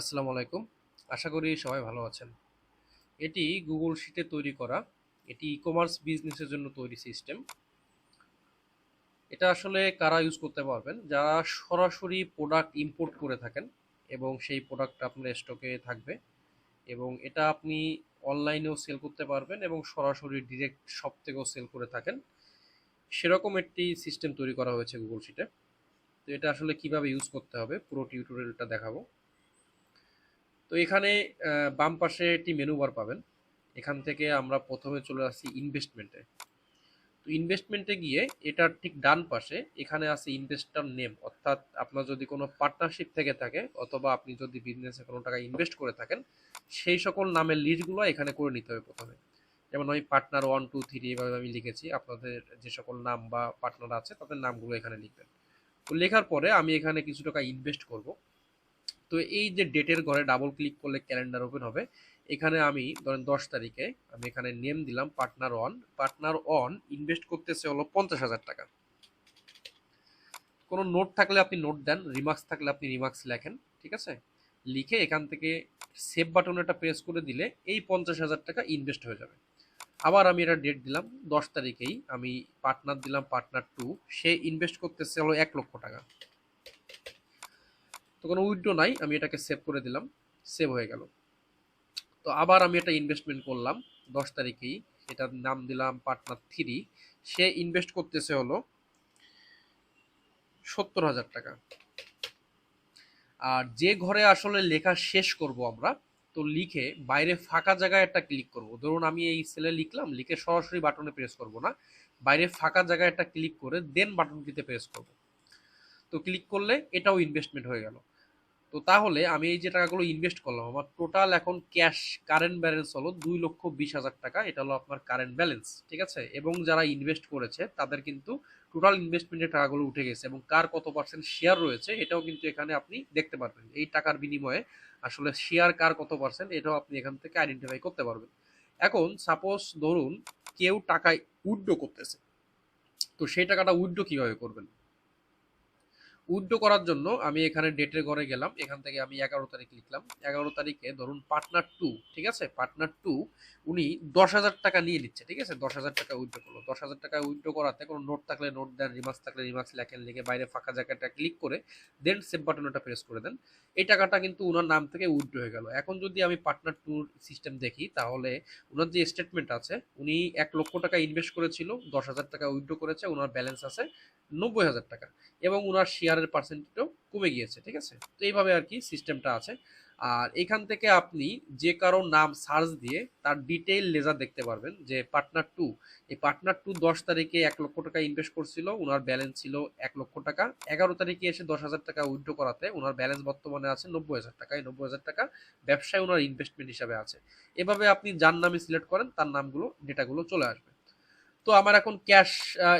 আসসালামু আলাইকুম। আশা করি সবাই ভালো আছেন। এটি গুগল শিটে তৈরি করা, এটি ই কমার্স বিজনেসের জন্য তৈরি সিস্টেম এটা আসলে কারা ইউজ করতে পারবেন? যারা সরাসরি প্রোডাক্ট ইম্পোর্ট করে থাকেন এবং সেই প্রোডাক্ট আপনার স্টকে থাকবে এবং এটা আপনি অনলাইনেও সেল করতে পারবেন এবং সরাসরি ডিরেক্ট শপ থেকেও সেল করে থাকেন। সেরকম একটি সিস্টেম তৈরি করা হয়েছে গুগল শিটে। তো এটা আসলে কীভাবে ইউজ করতে হবে? পুরো টিউটোরিয়ালটা দেখাবো। তো এখানে বাম পাশে একটি মেনু বার পাবেন। এখান থেকে আমরা প্রথমে চলে আসছি ইনভেস্টমেন্টে তো ইনভেস্টমেন্টে গিয়ে এটার ঠিক ডান পাশে এখানে আছে ইনভেস্টর নেম অর্থাৎ আপনার যদি কোনো পার্টনারশিপ থেকে থাকে, অথবা আপনি যদি বিজনেসে কোনো টাকা ইনভেস্ট করে থাকেন, সেই সকল নামের লিস্টগুলো এখানে করে নিতে হবে প্রথমে। যেমন আমি পার্টনার ওয়ান টু থ্রি এভাবে আমি লিখেছি, আপনাদের যে সকল নাম বা পার্টনার আছে, তাদের নামগুলো এখানে লিখবেন। তো লেখার পরে আমি এখানে কিছু টাকা ইনভেস্ট করব। তো এই যে ডেটের ঘরে ডাবল ক্লিক করলে ক্যালেন্ডার ওপেন হবে, এখানে আমি ধরেন দশ তারিখে আমি এখানে নেম দিলাম partner one partner one invest করতেছে হলো পঞ্চাশ হাজার টাকা। কোনো নোট থাকলে আপনি নোট দেন রিমার্কস থাকলে আপনি রিমার্কস লেখেন, ঠিক আছে? লিখে এখান থেকে সেভ বাটনটা প্রেস করে দিলে এই পঞ্চাশ হাজার টাকা ইনভেস্ট হয়ে যাবে। আবার আমি এটা ডেট দিলাম, দশ তারিখেই আমি পার্টনার দিলাম পার্টনার টু সে ইনভেস্ট করতেছে হলো এক লক্ষ টাকা। কোনো উইড্রো নাই, আমি এটাকে সেভ করে দিলাম সেভ হয়ে গেল। তো আবার আমি এটা ইনভেস্টমেন্ট করলাম, দশ তারিখেই। এটার নাম দিলাম পার্টনার থ্রি সে ইনভেস্ট করতেছে হলো সত্তর হাজার টাকা। আর যে ঘরে আসলে লেখা শেষ করব আমরা, তো লিখে বাইরে ফাঁকা জায়গায় একটা ক্লিক করব। ধরুন আমি এই সেলে লিখলাম, লিখে সরাসরি বাটনে প্রেস করব না। বাইরে ফাঁকা জায়গায় একটা ক্লিক করে দেন বাটনটিতে প্রেস করব। তো ক্লিক করলে এটাও ইনভেস্টমেন্ট হয়ে গেল। তো তাহলে আমি এই যে টাকাগুলো ইনভেস্ট করলাম, আমার টোটাল এখন ক্যাশ কারেন্ট ব্যালেন্স হলো দুই লক্ষ বিশ হাজার টাকা। এটা হলো আপনার কারেন্ট ব্যালেন্স ঠিক আছে? এবং যারা ইনভেস্ট করেছে, তাদের কিন্তু টোটাল ইনভেস্টমেন্টের টাকাগুলো উঠে গেছে এবং কার কত পার্সেন্ট শেয়ার রয়েছে, এটাও কিন্তু এখানে আপনি দেখতে পারবেন। এই টাকার বিনিময়ে আসলে শেয়ার কার কত পার্সেন্ট এটাও আপনি এখান থেকে আইডেন্টিফাই করতে পারবেন। এখন সাপোজ ধরুন কেউ টাকায় উইথড্র করতেছে, তো সেই টাকাটা উইথড্র কীভাবে করবেন? উইথড্র করার জন্য আমি এখানে ডেটের ঘরে গেলাম। এখান থেকে আমি এগারো তারিখ লিখলাম। এগারো তারিখে ধরুন পার্টনার টু ঠিক আছে? পার্টনার টু উনি দশ হাজার টাকা নিয়ে নিচ্ছে, ঠিক আছে? দশ হাজার টাকা উইথড্র করল। দশ হাজার টাকা উইথড্র করাতে কোনো নোট থাকলে নোট দেন রিমার্কস থাকলে রিমার্কস লেখেন, লিখে বাইরে ফাঁকা জায়গাটা ক্লিক করে দেন সেভ বাটনটা প্রেস করে দেন। এই টাকাটা কিন্তু ওনার নাম থেকে উইথড্র হয়ে গেল। এখন যদি আমি পার্টনার টুর সিস্টেম দেখি, তাহলে ওনার যে স্টেটমেন্ট আছে, উনি এক লক্ষ টাকা ইনভেস্ট করেছিল, দশ হাজার টাকা উইথড্র করেছে ওনার ব্যালেন্স আছে নব্বই হাজার টাকা। এবং ওনার শেয়ারের পার্সেন্টেজও কমে গিয়েছে, ঠিক আছে? তো এইভাবে আর কি সিস্টেমটা আছে। আর এখান থেকে আপনি যে কারও নাম সার্চ দিয়ে তার ডিটেইল লেজার দেখতে পারবেন যে পার্টনার টু এই পার্টনার টু দশ তারিখে এক লক্ষ টাকা ইনভেস্ট করছিল ওনার ব্যালেন্স ছিল এক লক্ষ টাকা। এগারো তারিখে এসে দশ হাজার টাকা উইথড্র করাতে ওনার ব্যালেন্স বর্তমানে আছে নব্বই হাজার টাকা। এই নব্বই হাজার টাকা ব্যবসায় ওনার ইনভেস্টমেন্ট হিসাবে আছে। এভাবে আপনি যার নামে সিলেক্ট করেন, তার নামগুলো ডেটাগুলো চলে আসবে। তো আমার এখন ক্যাশ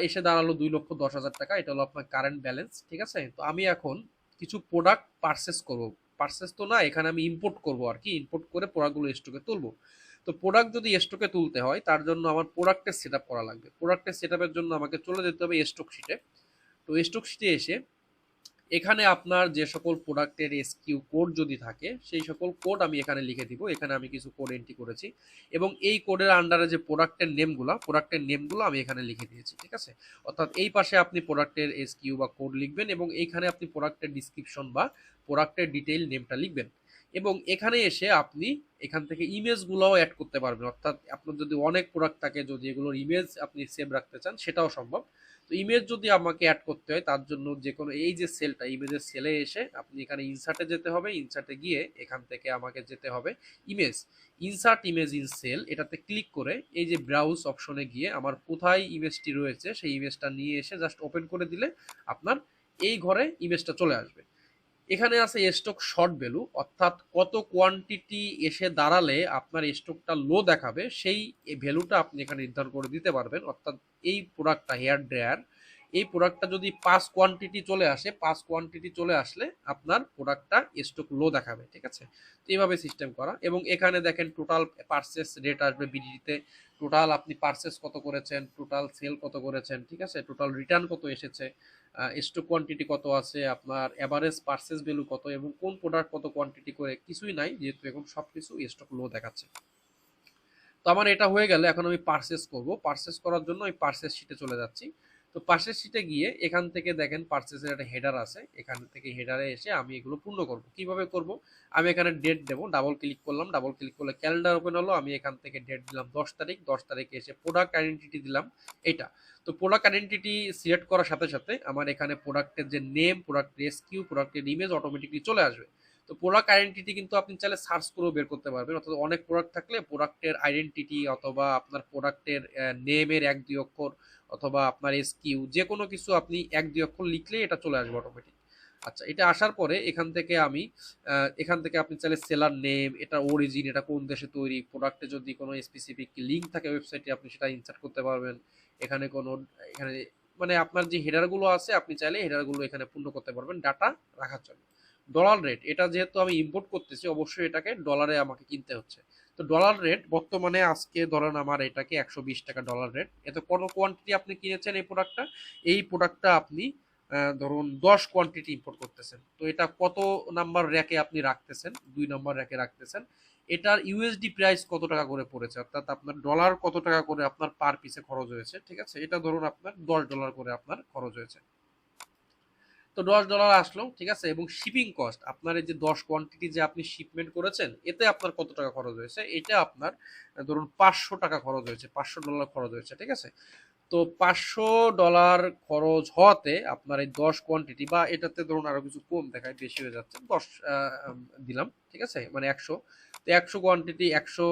এসে দাঁড়াল দুই লক্ষ দশ হাজার টাকা। এটা হলো আপনার কারেন্ট ব্যালেন্স ঠিক আছে? তো আমি এখন কিছু প্রোডাক্ট পারচেস করব। পারচেস তো না, এখানে আমি ইম্পোর্ট করব আর কি। ইম্পোর্ট করে প্রোডাক্টগুলো স্টকে তুলবো। তো প্রোডাক্ট যদি স্টকে তুলতে হয়, তার জন্য আমার প্রোডাক্টের সেট করা লাগবে। প্রোডাক্টের সেট জন্য আমাকে চলে যেতে হবে স্টক শিটে তো স্টক শিটে এসে এখানে আপনার যে সকল প্রোডাক্টের এসকিউ কোড যদি থাকে, সেই সকল কোড আমি এখানে লিখে দিব। এখানে আমি কিছু কোড এন্ট্রি করেছি। এবং এই কোডের আন্ডারে যে প্রোডাক্টের নেমগুলো প্রোডাক্টের নেমগুলো আমি এখানে লিখে দিয়েছি, ঠিক আছে? অর্থাৎ এই পাশে আপনি প্রোডাক্টের এসকিউ বা কোড লিখবেন এবং এইখানে আপনি প্রোডাক্টের ডিসক্রিপশন বা প্রোডাক্টের ডিটেইল নেমটা লিখবেন। এবং এখানে এসে আপনি এখান থেকে ইমেজগুলোও অ্যাড করতে পারবেন। অর্থাৎ আপনার যদি অনেক প্রোডাক্ট থাকে, যদি এগুলোর ইমেজ আপনি সেভ রাখতে চান, সেটাও সম্ভব। তো ইমেজ যদি আমাকে অ্যাড করতে হয়, তার জন্য যে কোনো, এই যে সেলটা ইমেজের সেলে এসে আপনি এখানে ইনসার্টে যেতে হবে ইনসার্টে গিয়ে এখান থেকে আমাকে যেতে হবে image insert image in cell এটাতে ক্লিক করে এই যে ব্রাউজ অপশনে গিয়ে আমার কোথায় ইমেজটি রয়েছে, সেই ইমেজটা নিয়ে এসে জাস্ট ওপেন করে দিলে আপনার এই ঘরে ইমেজটা চলে আসবে। এখানে আছে স্টক শর্ট ভ্যালু অর্থাৎ কত কোয়ান্টিটি এসে দাঁড়ালে আপনার স্টকটা লো দেখাবে, সেই ভ্যালুটা আপনি এখানে নির্ধারণ করে দিতে পারবেন, অর্থাৎ এই প্রোডাক্টটা হেয়ার ড্রায়ার এই প্রোডাক্টটা যদি পাঁচ কোয়ান্টিটি চলে আসে, পাঁচ কোয়ান্টিটি চলে আসলে আপনার প্রোডাক্টটা স্টক লো দেখাবে, ঠিক আছে? তো এইভাবে সিস্টেম করা। এবং এখানে দেখেন টোটাল পার্সেস রেট আসবে বিডিতে টোটাল আপনি পার্সেস কত করেছেন টোটাল সেল কত করেছেন, ঠিক আছে? টোটাল রিটার্ন কত এসেছে স্টক কোয়ান্টিটি কত আছে, আপনার অ্যাভারেজ পার্সেস ভ্যালু কত, এবং কোন প্রোডাক্ট কত কোয়ান্টিটি করে, কিছুই নাই, যেহেতু এখন সব কিছু স্টক লো দেখাচ্ছে। তো আমার এটা হয়ে গেলে এখন আমি পার্সেস করব। পার্সেস করার জন্য আমি পার্সেস শিটে চলে যাচ্ছি। তো পার্সেস শিটে গিয়ে এখান থেকে দেখেন পার্সেসের একটা হেডার আছে। এখান থেকে হেডারে এসে আমি এগুলো পূর্ণ করব। কীভাবে করব? আমি এখানে ডেট দেবো ডাবল ক্লিক করলাম। ডাবল ক্লিক করলে ক্যালেন্ডার ওপেন হলো। আমি এখান থেকে ডেট দিলাম দশ তারিখ। দশ তারিখে এসে প্রোডাক্ট আইডেন্টিটি দিলাম এটা। তো প্রোডাক্ট আইডেন্টিটি সিলেক্ট করার সাথে সাথে আমার এখানে প্রোডাক্টের যে নেম প্রোডাক্ট রেস্কিউ প্রোডাক্টের ইমেজ অটোমেটিকলি চলে আসবে। তো প্রোডাক্ট আইডেন্টিটি কিন্তু আপনি চাইলে সার্চ করেও বের করতে পারবেন। অর্থাৎ অনেক প্রোডাক্ট থাকলে প্রোডাক্টের আইডেন্টিটি অথবা আপনার প্রোডাক্টের নেমের এক দুই অক্ষর অথবা আপনার এসকিউ যে কোনো কিছু আপনি এক দুই অক্ষর লিখলেই এটা চলে আসবে অটোমেটিক আচ্ছা এটা আসার পরে এখান থেকে আমি এখান থেকে আপনি চাইলে সেলার নেম এটা অরিজিন এটা কোন দেশে তৈরি প্রোডাক্টে যদি কোনো স্পেসিফিক লিঙ্ক থাকে ওয়েবসাইটে আপনি সেটা ইনসার্ট করতে পারবেন। এখানে কোনো, এখানে মানে আপনার যে হেডারগুলো আছে, আপনি চাইলে হেডারগুলো এখানে পূর্ণ করতে পারবেন ডাটা রাখার জন্য। ডলার রেট এটা যেহেতু আমি ইম্পোর্ট করতেছি, অবশ্যই এটাকে ডলারে আমাকে কিনতে হচ্ছে। তো ডলার রেট বর্তমানে আজকে ধরেন আমার এটাকে একশো বিশ টাকা ডলার রেট এতে কোনো কোয়ান্টিটি আপনি কিনেছেন এই প্রোডাক্টটা এই প্রোডাক্টটা আপনি ধরুন দশ কোয়ান্টিটি ইম্পোর্ট করতেছেন। তো এটা কত নাম্বার র্যাকে আপনি রাখতেছেন? দুই নাম্বার র্যাকে রাখতেছেন। এটার ইউএসডি প্রাইস কত টাকা করে পড়েছে? অর্থাৎ আপনার ডলার কত টাকা করে আপনার পার পিসে খরচ হয়েছে? ঠিক আছে? এটা ধরুন আপনার দশ ডলার করে আপনার খরচ হয়েছে। তো দশ ডলার আসলো, ঠিক আছে? এবং শিপিং কস্ট আপনার এই যে দশ কোয়ান্টিটি যে আপনি শিপমেন্ট করেছেন, এতে আপনার কত টাকা খরচ হয়েছে? এটা আপনার ধরুন পাঁচশো টাকা খরচ হয়েছে, পাঁচশো ডলার খরচ হয়েছে, ঠিক আছে? তো পাঁচশো ডলার খরচ হওয়াতে আপনার এই দশ কোয়ান্টিটি বা এটাতে ধরুন আরও কিছু কম দেখায়, বেশি হয়ে যাচ্ছে, দশ দিলাম, ঠিক আছে? মানে একশো, তো একশো কোয়ান্টিটি একশো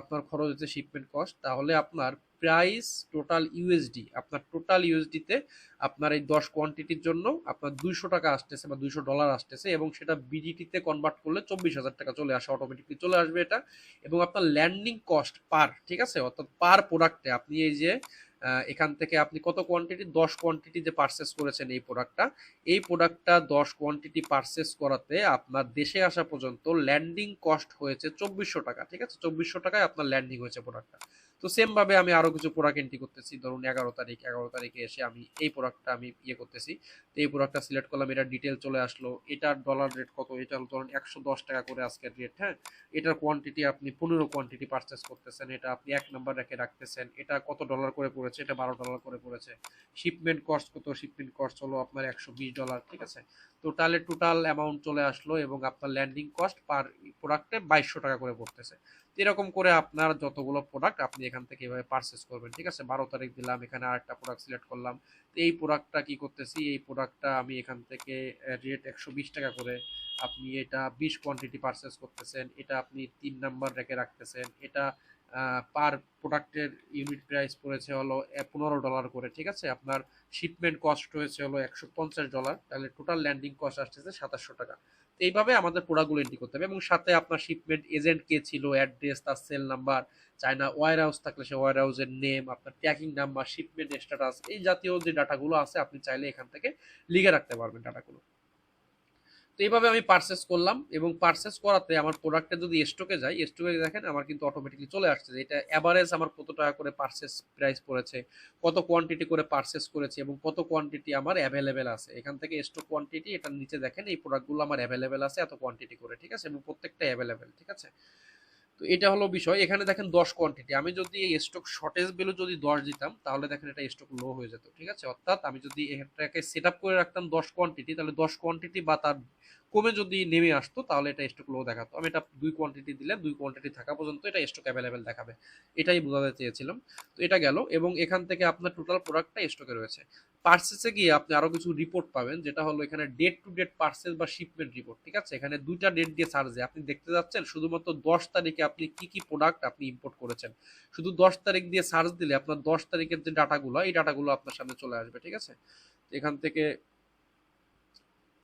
আপনার খরচ হচ্ছে শিপমেন্ট কস্ট তাহলে আপনার প্রাইস টোটাল ইউএসডি আপনার টোটাল ইউএসডিতে আপনার এই দশ কোয়ান্টিটির জন্য আপনার দুইশো টাকা আসতেছে বা দুইশো ডলার আসতেছে এবং সেটা বিডিটিতে কনভার্ট করলে চব্বিশ হাজার টাকা চলে আসে অটোমেটিকলি চলে আসবে এটা। এবং আপনার ল্যান্ডিং কস্ট পার ঠিক আছে? অর্থাৎ পার প্রোডাক্টে আপনি এই যে এখান থেকে আপনি কত কোয়ান্টিটি দশ কোয়ান্টিটি যে পারচেস করেছেন এই প্রোডাক্টটা এই প্রোডাক্টটা দশ কোয়ান্টিটি পারচেস করাতে আপনার দেশে আসা পর্যন্ত ল্যান্ডিং কস্ট হয়েছে চব্বিশশো টাকা, ঠিক আছে? চব্বিশশো টাকায় আপনার ল্যান্ডিং হয়েছে প্রোডাক্টটা তো সেম ভাবে আমি আরও কিছু প্রোডাক্ট এন্ট্রি করতেছি। ধরুন এগারো তারিখ, এগারো তারিখে এসে আমি এই প্রোডাক্টটা আমি ইয়ে করতেছি। তো এই প্রোডাক্টটা সিলেক্ট করলাম এটা ডিটেল চলে আসলো। এটার ডলার রেট কত? এটা ধরুন একশো দশ টাকা করে আজকের রেট হ্যাঁ? এটার কোয়ান্টিটি আপনি পনেরো কোয়ান্টিটি পারচেস করতেছেন। এটা আপনি এক নাম্বার রেখে রাখতেছেন। এটা কত ডলার করে পড়েছে? এটা বারো ডলার করে পড়েছে। শিপমেন্ট কস্ট কত? শিপমেন্ট কস্ট হলো আপনার একশো বিশ ডলার ঠিক আছে? টোটালে টোটাল অ্যামাউন্ট চলে আসলো এবং আপনার ল্যান্ডিং কস্ট পার প্রোডাক্টে বাইশশো টাকা করে পড়তেছে। এরকম করে আপনার যতগুলো প্রোডাক্ট আপনি এখান থেকে এভাবে পারচেস করবেন, ঠিক আছে? বারো তারিখ দিলাম, এখানে আরেকটা প্রোডাক্ট সিলেক্ট করলাম। তো এই প্রোডাক্টটা কি করতেছি? এই প্রোডাক্টটা আমি এখান থেকে রেট একশো বিশ টাকা করে আপনি এটা বিশ কোয়ান্টিটি পারচেস করতেছেন। এটা আপনি তিন নাম্বার রেখে রাখতেছেন। এটা পার প্রোডাক্টের ইউনিট প্রাইস পড়েছে হলো পনেরো ডলার করে, ঠিক আছে? আপনার শিপমেন্ট কস্ট হয়েছে হলো একশো পঞ্চাশ ডলার তাহলে টোটাল ল্যান্ডিং কস্ট আসতেছে সাতাশশো টাকা। তো এইভাবে আমাদের প্রোডাক্টগুলো এন্ট্রি করতে হবে এবং সাথে আপনার শিপমেন্ট এজেন্ট কে ছিল অ্যাড্রেস তার cell number China warehouse থাকলে সে ওয়ার হাউসের নেম আপনার ট্র্যাকিং নাম্বার শিপমেন্ট স্ট্যাটাস এই জাতীয় যে ডাটাগুলো আছে, আপনি চাইলে এখান থেকে লিখে রাখতে পারবেন ডাটাগুলো তো এইভাবে আমি পারচেস করলাম এবং পারচেস করাতে আমার প্রোডাক্টে যদি স্টকে যায় স্টকে দেখেন আমার কিন্তু অটোমেটিকলি চলে আসছে যে এটা অ্যাভারেজ আমার কত টাকা করে পারচেস প্রাইস পড়েছে, কত কোয়ান্টিটি করে পারচেস করেছে এবং কত কোয়ান্টিটি আমার অ্যাভেলেবেল আছে। এখান থেকে স্টক কোয়ান্টিটি এটার নিচে দেখেন, এই প্রোডাক্টগুলো আমার অ্যাভেলেবেল আছে, এত কোয়ান্টিটি করে, ঠিক আছে? এবং প্রত্যেকটা অ্যাভেলেবেল ঠিক আছে? তো এটা হলো বিষয়। এখানে দেখেন দশ কোয়ান্টিটি আমি যদি এই স্টক শর্টেজ ভ্যালু যদি দশ দিতাম, তাহলে দেখেন এটা স্টক লো হয়ে যেত, ঠিক আছে? অর্থাৎ আমি যদি এটাকে সেট আপ করে রাখতাম দশ কোয়ান্টিটি তাহলে দশ কোয়ান্টিটি বা তার কমে যদি নেমে আসতো, তাহলে এটা স্টক লো দেখাতো। আমি এটা দুই কোয়ান্টিটি দিলে দুই কোয়ান্টিটি থাকা পর্যন্ত এটা স্টক অ্যাভেলেবেল দেখাবে। এটাই বোঝাতে চেয়েছিলাম। তো এটা গেল এবং এখান থেকে আপনার টোটাল প্রোডাক্টটা স্টকে রয়েছে। পার্সেসে গিয়ে আপনি আরও কিছু রিপোর্ট পাবেন, যেটা হলো এখানে ডেট টু ডেট পার্সেস বা শিপমেন্ট রিপোর্ট ঠিক আছে? এখানে দুইটা ডেট দিয়ে সার্চে আপনি দেখতে যাচ্ছেন শুধুমাত্র দশ তারিখে আপনি কি কি প্রোডাক্ট আপনি ইম্পোর্ট করেছেন। শুধু দশ তারিখ দিয়ে সার্চ দিলে আপনার দশ তারিখের যে ডাটাগুলো এই ডাটাগুলো আপনার সামনে চলে আসবে, ঠিক আছে? এখান থেকে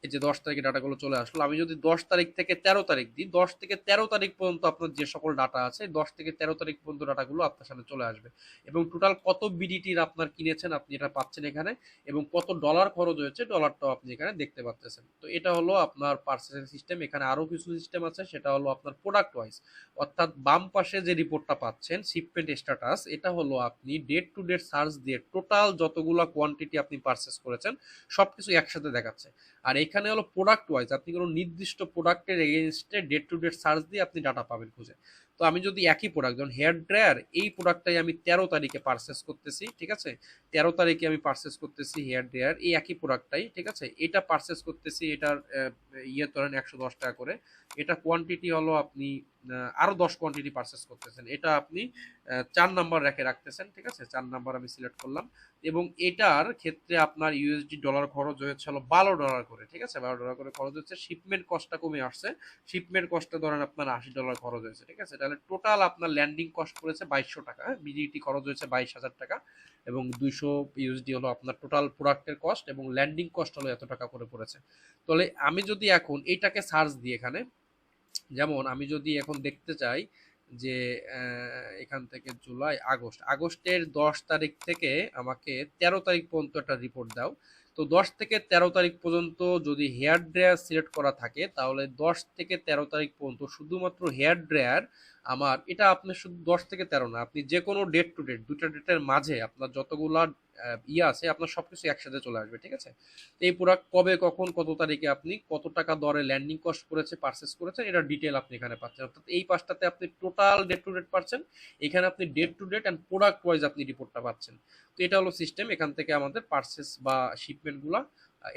এই যে দশ তারিখে ডাটাগুলো চলে আসলো, আমি যদি দশ তারিখ থেকে তেরো তারিখ দিই, দশ থেকে তেরো তারিখ পর্যন্ত আপনার যে সকল ডাটা আছে, দশ থেকে তেরো তারিখ পর্যন্ত ডাটাগুলো আপনার সামনে চলে আসবে। এবং টোটাল কত বিডিটির আপনার কিনেছেন আপনি এটা পাচ্ছেন এখানে, এবং কত ডলার খরচ হয়েছে ডলারটাও আপনি এখানে দেখতে পাচ্ছেন তো এটা হলো আপনার পার্সেসিং সিস্টেম এখানে আরও কিছু সিস্টেম আছে, সেটা হলো আপনার প্রোডাক্ট ওয়াইজ অর্থাৎ বাম পাশে যে রিপোর্টটা পাচ্ছেন শিপমেন্ট স্ট্যাটাস এটা হলো আপনি ডেট টু ডেট সার্চ দিয়ে টোটাল যতগুলো কোয়ান্টিটি আপনি পারচেস করেছেন সব কিছু একসাথে দেখাচ্ছে। আর এখানে হলো প্রোডাক্ট ওয়াইজ আপনি কোনো নির্দিষ্ট প্রোডাক্টের এগেনস্টে ডেট টু ডেট সার্চ দিয়ে আপনি ডাটা পাবেন খুঁজে। তো আমি যদি একই প্রোডাক্ট যেমন হেয়ার ড্রায়ার এই প্রোডাক্টটাই আমি তেরো তারিখে পারচেস করতেছি, ঠিক আছে? তেরো তারিখে আমি পারচেস করতেছি হেয়ার ড্রায়ার এই একই প্রোডাক্টটাই ঠিক আছে? এটা পারচেস করতেছি, এটার ইয়ে ধরেন একশো দশ টাকা করে। এটা কোয়ান্টিটি হলো আপনি আহ, আরও দশ কোয়ান্টিটি পারচেস করতেছেন। এটা আপনি চার নাম্বার রেখে রাখতেছেন ঠিক আছে? চার নাম্বার আমি সিলেক্ট করলাম। এবং এটার ক্ষেত্রে আপনার ইউএসডি ডলার খরচ হয়েছে হলো বারো ডলার করে ঠিক আছে? বারো ডলার করে খরচ হচ্ছে। শিপমেন্ট কস্টটা কমে আসছে। শিপমেন্ট কস্টটা ধরেন আপনার আশি ডলার খরচ হয়েছে ঠিক আছে? তাহলে টোটাল আপনার ল্যান্ডিং কস্ট পড়েছে বাইশশো টাকা। বিডিটি খরচ হয়েছে বাইশ হাজার টাকা। এবং দুইশো ইউএসডি হলো আপনার টোটাল প্রোডাক্টের কস্ট এবং ল্যান্ডিং কস্ট হলো এত টাকা করে পড়েছে। তাহলে আমি যদি এখন এইটাকে সার্চ দিই এখানে যেমন আমি যদি এখন দেখতে চাই যে এখান থেকে জুলাই, আগস্ট, আগস্টের দশ তারিখ থেকে আমাকে তেরো তারিখ পর্যন্ত একটা রিপোর্ট দাও। তো দশ থেকে তেরো তারিখ পর্যন্ত যদি হেয়ার ড্রায়ার সিলেক্ট করা থাকে, তাহলে দশ থেকে তেরো তারিখ পর্যন্ত শুধুমাত্র হেয়ার ড্রায়ার আমার, এটা আপনি শুধু দশ থেকে তেরো না, আপনি যে কোনো ডেট টু ডেট দুটা ডেটের মাঝে আপনার যতগুলা ইয়ে আছে, আপনার সব কিছু একসাথে চলে আসবে, ঠিক আছে? তো এই প্রোডাক্ট কবে, কখন, কত তারিখে আপনি, কত টাকা দরে ল্যান্ডিং কস্ট করেছে পারচেস করেছেন, এটা ডিটেল আপনি এখানে পাচ্ছেন। অর্থাৎ এই পাঁচটাতে আপনি টোটাল ডেট টু ডেট পাচ্ছেন, এখানে আপনি date to date and product wise আপনি রিপোর্টটা পাচ্ছেন। তো এটা হলো সিস্টেম এখান থেকে আমাদের পারচেস বা শিপমেন্টগুলো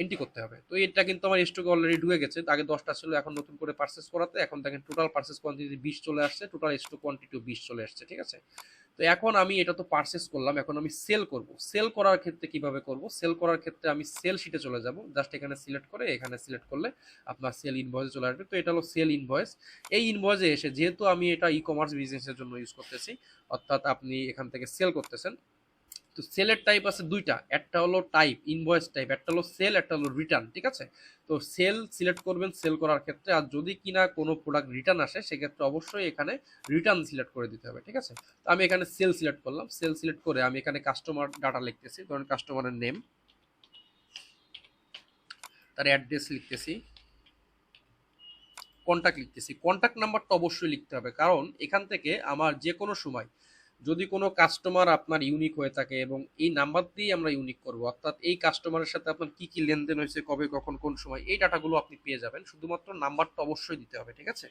এন্ট্রি করতে হবে। তো এটা কিন্তু আমার স্টকে অলরেডি ঢুকে গেছে, আগে দশটা ছিল, এখন নতুন করে পারচেস করাতে, এখন দেখেন টোটাল পারচেস কোয়ান্টিটি বিশ চলে আসছে টোটাল স্টক কোয়ান্টিটিও বিশ চলে আসছে, ঠিক আছে? তো এখন আমি এটা তো পারচেস করলাম, এখন আমি সেল করব। সেল করার ক্ষেত্রে কীভাবে করব? সেল করার ক্ষেত্রে আমি সেল শিটে চলে যাব। জাস্ট এখানে সিলেক্ট করে, এখানে সিলেক্ট করলে আপনার সেল ইনভয়েসে চলে আসবে। তো এটা হলো সেল ইনভয়েস এই ইনভয়েসে এসে যেহেতু আমি এটা ই কমার্স বিজনেসের জন্য ইউজ করতেছি, অর্থাৎ আপনি এখান থেকে সেল করতেছেন তো সেলের টাইপ আছে দুইটা। একটা হলো টাইপ ইনভয়েস টাইপ একটা হলো সেল একটা হলো রিটার্ন ঠিক আছে? তো সেল সিলেক্ট করবেন সেল করার ক্ষেত্রে, আর যদি কিনা কোনো প্রোডাক্ট রিটার্ন আসে, সেক্ষেত্রে অবশ্যই এখানে রিটার্ন সিলেক্ট করে দিতে হবে, ঠিক আছে? তো আমি এখানে সেল সিলেক্ট করলাম। সেল সিলেক্ট করে আমি এখানে কাস্টমার ডাটা লিখতেছি, ধরেন কাস্টমারের নেম তার অ্যাড্রেস লিখতেছি কন্ট্যাক্ট লিখতেছি। কন্ট্যাক্ট নাম্বারটা অবশ্যই লিখতে হবে, কারণ এখান থেকে আমার যে কোনো সময় যদি কোনো কাস্টমার আপনার ইউনিক হয়ে থাকে এবং এই নাম্বার দিয়েই আমরা ইউনিক করব, অর্থাৎ এই কাস্টমারের সাথে আপনার কি কি লেনদেন হয়েছে, কবে, কখন, কোন সময়, এই ডাটাগুলো আপনি পেয়ে যাবেন। শুধুমাত্র নাম্বারটা অবশ্যই দিতে হবে, ঠিক আছে?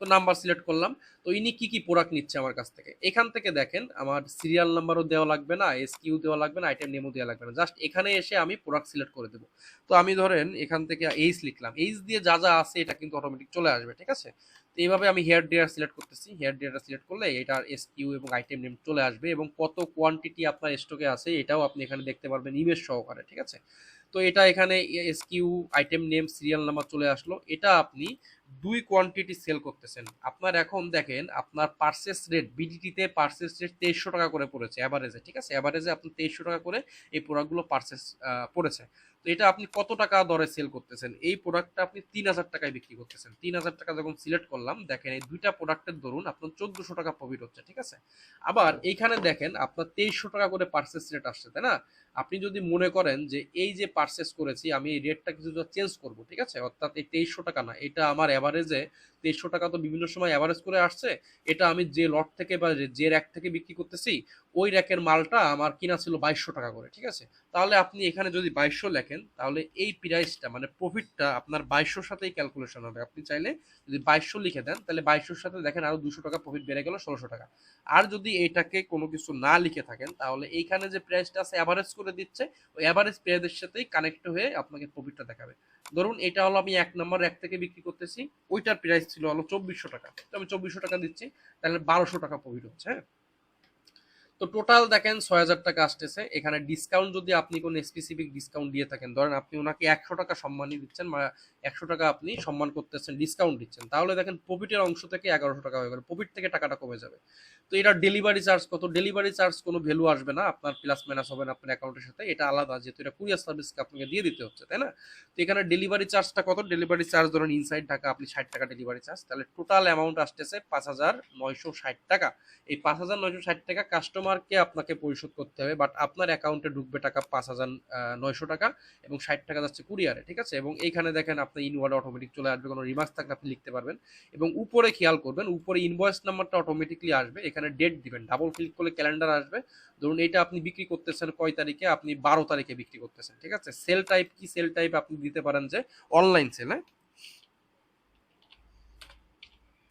তো নাম্বার সিলেক্ট করলাম। তো ইনি কি কি প্রোডাক্ট নিচ্ছে আমার কাছ থেকে? এখান থেকে দেখেন, আমার সিরিয়াল নাম্বারও দেওয়া লাগবে না এসকিউ দেওয়া লাগবে না আইটেম নেমও দেওয়া লাগবে না। জাস্ট এখানে এসে আমি প্রোডাক্ট সিলেক্ট করে দেবো। তো আমি ধরেন এখান থেকে এইচ লিখলাম। এইচ দিয়ে যা যা আছে, এটা কিন্তু অটোমেটিক চলে আসবে, ঠিক আছে? তো এইভাবে আমি হেয়ার ডেয়ার সিলেক্ট করতেছি। হেয়ার ডেয়ারটা সিলেক্ট করলে এটার এসকিউ এবং আইটেম নেম চলে আসবে এবং কত কোয়ান্টিটি আপনার স্টকে আছে এটাও আপনি এখানে দেখতে পারবেন ইমেজ সহকারে, ঠিক আছে? তো এটা এখানে SKU item name serial number চলে আসলো। এটা আপনি দুই কোয়ান্টিটি সেল করতেছেন। আপনার এখন দেখেন, আপনার পার্সেস রেট বিডিটিতে পার্সেস রেট তেইশশো টাকা করে পড়েছে অ্যাভারেজে ঠিক আছে? অ্যাভারেজে আপনি তেইশশো টাকা করে এই প্রোডাক্টগুলো পার্সেস পড়েছে। তো এটা আপনি কত টাকা দরে সেল করতেছেন? এই প্রোডাক্টটা আপনি তিন হাজার টাকায় বিক্রি করতেছেন। তিন হাজার টাকা যখন সিলেক্ট করলাম, দেখেন এই দুইটা প্রোডাক্টের ধরুন আপনার চোদ্দশো টাকা প্রফিট হচ্ছে, ঠিক আছে? আবার এইখানে দেখেন, আপনার তেইশশো টাকা করে পার্সেস রেট আসছে, তাই না? আপনি যদি মনে করেন যে এই যে পার্সেস করেছি, আমি এই রেটটা কিছুটা চেঞ্জ করব, ঠিক আছে? অর্থাৎ এই তেইশশো টাকা না, এটা আমার অ্যাভারেজে তেইশশো টাকা তো বিভিন্ন সময় অ্যাভারেজ করে আসছে। এটা আমি যে লট থেকে বা যে- র্যাক থেকে বিক্রি করতেছি, ওই র্যাকের মালটা আমার কিনা ছিল বাইশশো টাকা করে, ঠিক আছে? তাহলে আপনি এখানে যদি বাইশশো লেখেন, তাহলে এই প্রাইসটা মানে প্রফিটটা আপনার বাইশশোর সাথেই ক্যালকুলেশন হবে। আপনি চাইলে যদি বাইশশো লিখে দেন, তাহলে বাইশশোর সাথে দেখেন আরও দুশো টাকা প্রফিট বেড়ে গেল ষোলোশো টাকা। আর যদি এটাকে কোনো কিছু না লিখে থাকেন, তাহলে এইখানে যে প্রাইসটা আছে অ্যাভারেজ করে দিচ্ছে, ওই অ্যাভারেজ প্রাইসের সাথেই কানেক্ট হয়ে আপনাকে প্রফিটটা দেখাবে। ধরুন এটা হলো আমি এক নম্বর এক থেকে বিক্রি করতেছি, ওইটার প্রাইস ছিল হলো চব্বিশশো টাকা। আমি চব্বিশশো টাকা দিচ্ছি তাহলে বারোশো টাকা প্রফিট হচ্ছে হ্যাঁ? তো টোটাল দেখেন ছয় হাজার টাকা আসতেছে। এখানে ডিসকাউন্ট যদি আপনি কোনো স্পেসিফিক ডিসকাউন্ট দিয়ে থাকেন, ধরেন আপনি ওনাকে একশো টাকা সম্মানই দিচ্ছেন বা একশো টাকা আপনি সম্মান করতেছেন ডিসকাউন্ট দিচ্ছেন, তাহলে দেখেন প্রফিটের অংশ থেকে এগারোশো টাকা হয়ে গেল। প্রফিট থেকে টাকাটা কমে যাবে। তো এটা ডেলিভারি চার্জ কত? ডেলিভারি চার্জ কোনো ভ্যালু আসবে না, আপনার প্লাস মাইনাস হবে না আপনার অ্যাকাউন্টের সাথে, এটা আলাদা, যেহেতু এটা কুরিয়ার সার্ভিসকে আপনাকে দিয়ে দিতে হচ্ছে, তাই না? তো এখানে ডেলিভারি চার্জটা কত? ডেলিভারি চার্জ ধরেন ইনসাইড ঢাকা আপনি ষাট টাকা ডেলিভারি চার্জ তাহলে টোটাল অ্যামাউন্ট আসতেছে পাঁচ হাজার নয়শো ষাট টাকা। এই পাঁচ হাজার নয়শো ষাট টাকা কাস্টমারকে আপনাকে পরিশোধ করতে হবে বাট আপনার অ্যাকাউন্টে ঢুকবে টাকা পাঁচ হাজার নয়শো টাকা এবং ষাট টাকা যাচ্ছে কুরিয়ারে ঠিক আছে? এবং এইখানে দেখেন আপনি ইনওয়ার্ড অটোমেটিক চলে আসবে, কোনো রিমার্কস থাকলে আপনি লিখতে পারবেন। এবং উপরে খেয়াল করবেন, উপরে ইনভয়েস নাম্বারটা অটোমেটিকলি আসবে, এখানে ডেট দিবেন ডাবল ক্লিক করলে ক্যালেন্ডার আসবে। ধরুন এটা আপনি বিক্রি করতেছেন কয় তারিখে? আপনি বারো তারিখে বিক্রি করতেছেন, ঠিক আছে? সেল টাইপ কি? সেল টাইপ আপনি দিতে পারেন যে অনলাইন সেল হ্যাঁ?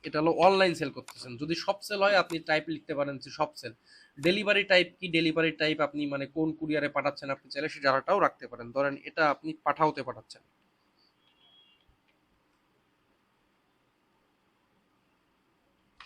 এটা হলো অনলাইন সেল করতেছেন। যদি সব সেল হয়, আপনি টাইপ লিখতে পারেন যে সব সেল ডেলিভারি টাইপ কি ডেলিভারি টাইপ আপনি মানে কোন কুরিয়ারে পাঠাচ্ছেন আপনি চাইলে সে জায়গাটাও রাখতে পারেন। ধরেন এটা আপনি পাঠাওতে পাঠাচ্ছেন।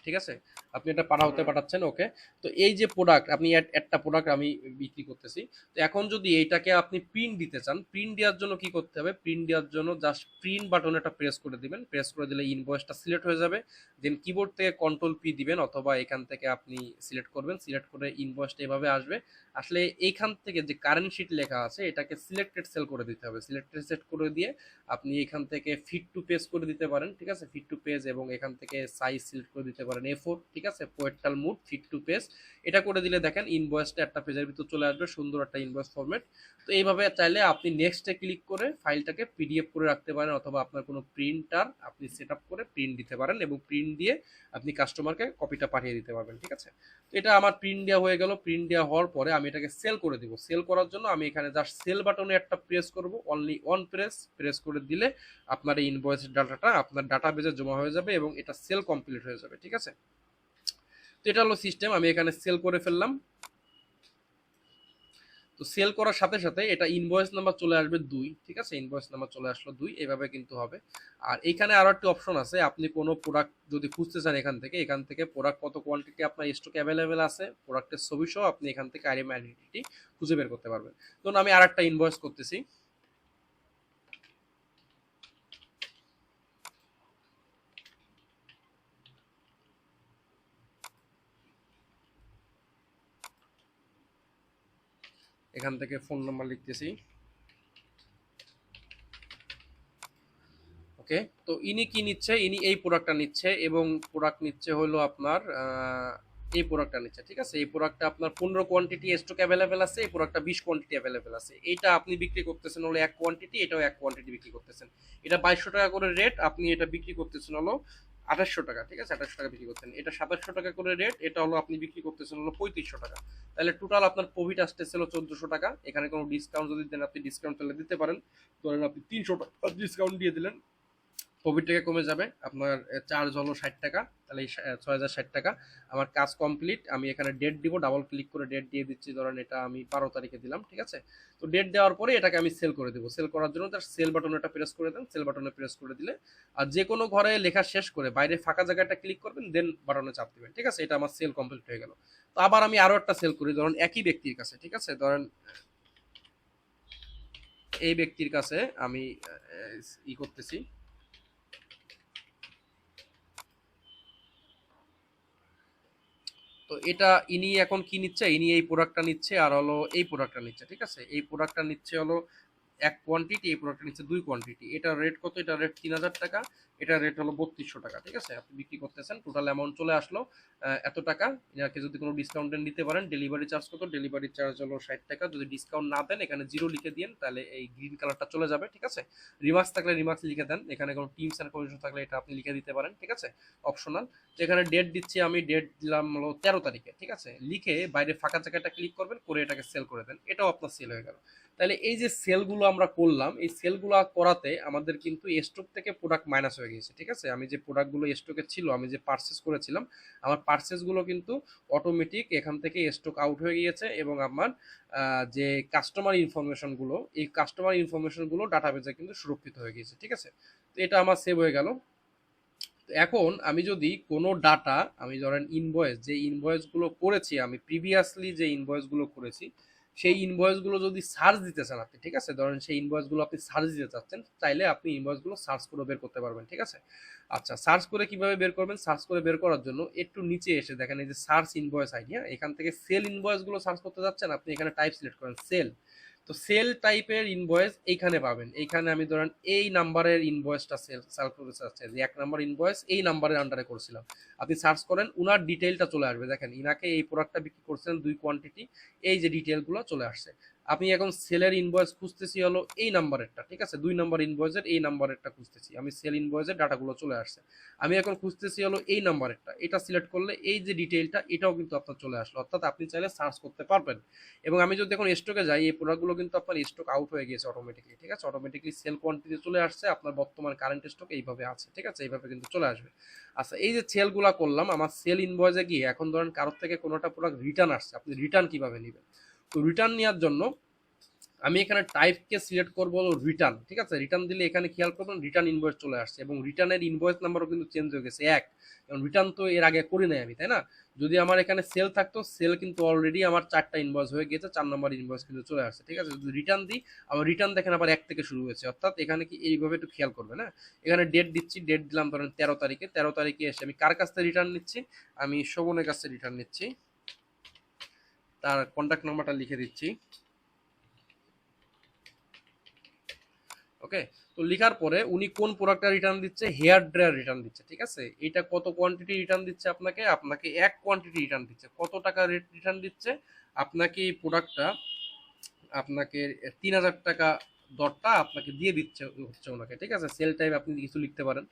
ঠিক আছে? আপনি এটা পাঠাতে পাঠাচ্ছেন, ওকে। তো এই যে প্রোডাক্ট আপনি একটা প্রোডাক্ট আমি বিক্রি করতেছি। তো এখন যদি এইটাকে আপনি প্রিন্ট দিতে চান প্রিন্ট দেওয়ার জন্য কি করতে হবে? প্রিন্ট দেওয়ার জন্য জাস্ট প্রিন্ট বাটন একটা প্রেস করে দিবেন। প্রেস করে দিলে ইনভয়েসটা সিলেক্ট হয়ে যাবে। দেন কিবোর্ড থেকে কন্ট্রোল পি দিবেন অথবা এখান থেকে আপনি সিলেক্ট করবেন। সিলেক্ট করে ইনভয়েসটা এভাবে আসবে। আসলে এইখান থেকে যে কারেন্ট শিট লেখা আছে, এটাকে সিলেক্টেড সেল করে দিতে হবে। সিলেক্টেড সেট করে দিয়ে আপনি এখান থেকে ফিট টু পেজ করে দিতে পারেন, ঠিক আছে? ফিট টু পেজ এবং এখান থেকে সাইজ সিলেক্ট করে দিতে পারেন। এ ফোর ঠিক আছে? পোয়েটাল মুড ফিট টু পেজ এটা করে দিলে দেখেন ইনভয়েসটা একটা পেজের ভিতর চলে আসবে, সুন্দর একটা ইনভয়েস ফরম্যাট তো এইভাবে চাইলে আপনি নেক্সটে ক্লিক করে ফাইলটাকে পিডিএফ করে রাখতে পারেন, অথবা আপনার কোনো প্রিন্টার আপনি সেট করে প্রিন্ট দিতে পারেন এবং প্রিন্ট দিয়ে আপনি কাস্টমারকে কপিটা পাঠিয়ে দিতে পারবেন, ঠিক আছে? তো এটা আমার প্রিন্ট দেওয়া হয়ে গেল। প্রিন্ট দেওয়া হওয়ার পরে আমি এটাকে সেল করে দিব। সেল করার জন্য আমি এখানে জাস্ট সেল বাটনে একটা প্রেস করব। অনলি অন প্রেস প্রেস করে দিলে আপনার এই ইনভয়েস ডাটাটা আপনার ডাটা বেজে জমা হয়ে যাবে এবং এটা সেল কমপ্লিট হয়ে যাবে, ঠিক আছে? তো এটা হলো সিস্টেম আমি এখানে সেল করে ফেললাম। তো সেল করার সাথে সাথে এটা ইনভয়েস নাম্বার চলে আসবে দুই, ঠিক আছে? ইনভয়েস নাম্বার চলে আসলো দুই, এভাবে কিন্তু হবে। আর এখানে আরও একটি অপশন আছে, আপনি কোনো প্রোডাক্ট যদি খুঁজতে চান এখান থেকে এখান থেকে প্রোডাক্ট কত কোয়ান্টিটি আপনার স্টক অ্যাভেলেবেল আছে প্রোডাক্টের ছবি সহ আপনি এখান থেকে আইএম আইডেন্টিটি খুঁজে বের করতে পারবেন। ধরুন আমি আরেকটা ইনভয়েস করতেছি। এখান থেকে ফোন নাম্বার লিখতেছি। ওকে তো ইনি কি নিচ্ছে? ইনি এই প্রোডাক্টটা নিচ্ছে এবং প্রোডাক্ট নিচ্ছে হলো আপনার এই প্রোডাক্টটা নিচ্ছে, ঠিক আছে? এই প্রোডাক্টটা আপনার পনেরো কোয়ান্টিটি স্টক অ্যাভেলেবেল আছে, এই প্রোডাক্টটা বিশ কোয়ান্টিটি অ্যাভেলেবেল আছে। এটা আপনি বিক্রি করতেছেন হলো এক কোয়ান্টিটি এটাও এক কোয়ান্টিটি বিক্রি করতেছেন। এটা বাইশশো টাকা করে রেট আপনি এটা বিক্রি করতেছেন হলো আঠাশশো টাকা, ঠিক আছে? আঠাশশো টাকা বিক্রি করতেন। এটা সাতাশশো টাকা করে রেট এটা হলো আপনি বিক্রি করতেছেন হলো পঁয়ত্রিশশো টাকা। তাহলে টোটাল আপনার প্রফিট আসতেছিল চোদ্দশো টাকা। এখানে কোনো ডিসকাউন্ট যদি দেন, আপনি ডিসকাউন্ট তাহলে দিতে পারেন। ধরেন আপনি তিনশো টাকা ডিসকাউন্ট দিয়ে দিলেন। প্রফিট টাকা কমে যাবে, আপনার চার্জ হলো ষাট টাকা, তাহলে ছয় হাজার ষাট টাকা। আমার কাজ কমপ্লিট আমি এখানে ডেট দিব ডাবল ক্লিক করে ডেট দিয়ে দিচ্ছি, ধরেন এটা আমি বারো তারিখে দিলাম, ঠিক আছে? তো ডেট দেওয়ার পরে এটাকে আমি সেল করে দেবো। সেল করার জন্য তার সেল বাটনটা প্রেস করে দেন সেল বাটনে প্রেস করে দিলে, আর যে কোনো ঘরে লেখা শেষ করে বাইরে ফাঁকা জায়গাটা ক্লিক করবেন দেন বাটনে চাপ দেবেন, ঠিক আছে? এটা আমার সেল কমপ্লিট হয়ে গেল। তো আবার আমি আরও একটা সেল করি, ধরেন একই ব্যক্তির কাছে, ঠিক আছে? ধরেন এই ব্যক্তির কাছে আমি ই করতেছি তো এটা ইনি এখন কি নিচ্ছে? ইনি এই প্রোডাক্টটা নিচ্ছে আর হলো এই প্রোডাক্টটা নিচ্ছে, ঠিক আছে? এই প্রোডাক্টটা নিচ্ছে হলো এক কোয়ান্টিটি এই প্রোডাক্টটা নিচ্ছে দুই কোয়ান্টিটি এটা রেট কত? এটা রেট তিন হাজার টাকা। এটা রেট হলো বত্রিশশো টাকা, ঠিক আছে? আপনি বিক্রি করতেছেন টোটাল অ্যামাউন্ট চলে আসলো এত টাকা। এনাকে যদি কোনো ডিসকাউন্ট নিতে পারেন ডেলিভারি চার্জ কত? ডেলিভারি চার্জ হলো ষাট টাকা। যদি ডিসকাউন্ট না দেন, এখানে জিরো লিখে দিন তাহলে এই গ্রিন কালারটা চলে যাবে, ঠিক আছে? রিমার্কস থাকলে রিমার্কস লিখে দেন, এখানে কোনো টিমস অ্যান্ড কন্ডিশন থাকলে এটা আপনি লিখে দিতে পারেন, ঠিক আছে? অপশনাল তো এখানে ডেট দিচ্ছি আমি ডেট দিলাম হলো তেরো তারিখে, ঠিক আছে? লিখে বাইরে ফাঁকা জায়গাটা ক্লিক করবেন, করে এটাকে সেল করে দেন। এটাও আপনার সেল হয়ে গেল। তাহলে এই যে সেলগুলো আমরা করলাম, এই সেলগুলো করাতে আমাদের কিন্তু স্টক থেকে প্রোডাক্ট মাইনাস হয়ে গিয়েছে, ঠিক আছে? আমি যে প্রোডাক্টগুলো স্টকে ছিল, আমি যে পারচেস করেছিলাম, আমার পারচেসগুলো কিন্তু অটোমেটিক এখান থেকে স্টক আউট হয়ে গিয়েছে এবং আমার যে কাস্টমার ইনফরমেশনগুলো এই কাস্টমার ইনফরমেশনগুলো ডাটাবেজে কিন্তু সুরক্ষিত হয়ে গিয়েছে, ঠিক আছে? তো এটা আমার সেভ হয়ে গেল। এখন আমি যদি কোনো ডাটা আমি ধরেন ইনভয়েস যে ইনভয়েসগুলো করেছি, আমি প্রিভিয়াসলি যে ইনভয়েসগুলো করেছি সেই ইনভয়েসগুলো যদি সার্চ দিতে চান আপনি, ঠিক আছে? ধরেন সেই ইনভয়েসগুলো আপনি সার্চ দিতে চাচ্ছেন, চাইলে আপনি ইনভয়েসগুলো সার্চ করে বের করতে পারবেন, ঠিক আছে? আচ্ছা সার্চ করে কীভাবে বের করবেন? সার্চ করে বের করার জন্য একটু নিচে এসে দেখেন এই যে সার্চ ইনভয়েস আইডিয়া এখান থেকে সেল ইনভয়েসগুলো সার্চ করতে যাচ্ছেন, আপনি এখানে টাইপ সিলেক্ট করেন সেল তো সেল টাইপের ইনভয়েস এইখানে পাবেন। এইখানে আমি ধরেন এই নাম্বারের ইনভয়েসটা সেল সেল করতে আছে যে এক নাম্বার ইনভয়েস এই নাম্বারের আন্ডারে করছিলাম। আপনি সার্চ করেন, উনার ডিটেলটা চলে আসবে। দেখেন ইনাকে এই প্রোডাক্টটা বিক্রি করছেন দুই কোয়ান্টিটি এই যে ডিটেলগুলো চলে আসছে। আপনি এখন সেলের ইনভয়েস খুঁজতেছি হলো এই নাম্বারেরটা, ঠিক আছে? দুই নাম্বার ইনভয়েসের এই নাম্বারেরটা খুঁজতেছি। আমি সেল ইনভয়েসের ডাটাগুলো চলে আসছে। আমি এখন খুঁজতেছি হলো এই নাম্বারেরটা। এটা সিলেক্ট করলে এই যে ডিটেইলটা এটাও কিন্তু আপনার চলে আসলো। অর্থাৎ আপনি চাইলে সার্চ করতে পারবেন। এবং আমি যদি এখন স্টকে যাই, এই প্রোডাক্টগুলো কিন্তু আপনার স্টক আউট হয়ে গিয়েছে অটোমেটিকলি ঠিক আছে? অটোমেটিকলি সেল কোয়ান্টিটি চলে আসছে, আপনার বর্তমান কারেন্ট স্টক এইভাবে আছে, ঠিক আছে? এইভাবে কিন্তু চলে আসবে। আচ্ছা এই যে সেলগুলো করলাম, আমার সেল ইনভয়েসে গিয়ে এখন ধরেন কারোর থেকে কোনোটা প্রোডাক্ট রিটার্ন আসছে, আপনি রিটার্ন কীভাবে নেবেন? তো রিটার্ন নেওয়ার জন্য আমি এখানে টাইপকে সিলেক্ট করব রিটার্ন ঠিক আছে? রিটার্ন দিলে এখানে খেয়াল করবেন রিটার্ন ইনভয়েস চলে আসছে এবং রিটার্নের ইনভয়েস নাম্বারও কিন্তু চেঞ্জ হয়ে গেছে, এক। এবং রিটার্ন তো এর আগে করি নাই আমি, তাই না? যদি আমার এখানে সেল থাকতো সেল কিন্তু অলরেডি আমার চারটা ইনভয়েস হয়ে গেছে, চার নম্বর ইনভয়েস কিন্তু চলে আসছে, ঠিক আছে? যদি রিটার্ন দিই, আমার রিটার্ন দেখেন আবার এক থেকে শুরু হয়েছে, অর্থাৎ এখানে কি এইভাবে একটু খেয়াল করবে না এখানে ডেট দিচ্ছি ডেট দিলাম ধরেন তেরো তারিখে তেরো তারিখে এসে আমি কার কাছ থেকে রিটার্ন নিচ্ছি? আমি শোভনের কাছ থেকে রিটার্ন নিচ্ছি। তার কন্ট্যাক্ট নাম্বারটা লিখে দিচ্ছি। ওকে তো লেখার পরে উনি কোন প্রোডাক্টটা রিটার্ন দিচ্ছে? হেয়ার ড্রায়ার রিটার্ন দিচ্ছে, ঠিক আছে? এটা কত কোয়ান্টিটি রিটার্ন দিচ্ছে আপনাকে? আপনাকে এক কোয়ান্টিটি রিটার্ন দিচ্ছে। কত টাকা রেট রিটার্ন দিচ্ছে? আপনাকে এই প্রোডাক্টটা আপনাকে তিন হাজার টাকা দরটা আপনাকে দিয়ে দিচ্ছে হচ্ছে ওনাকে, ঠিক আছে? সেল টাইপ আপনি কিছু লিখতে পারেন।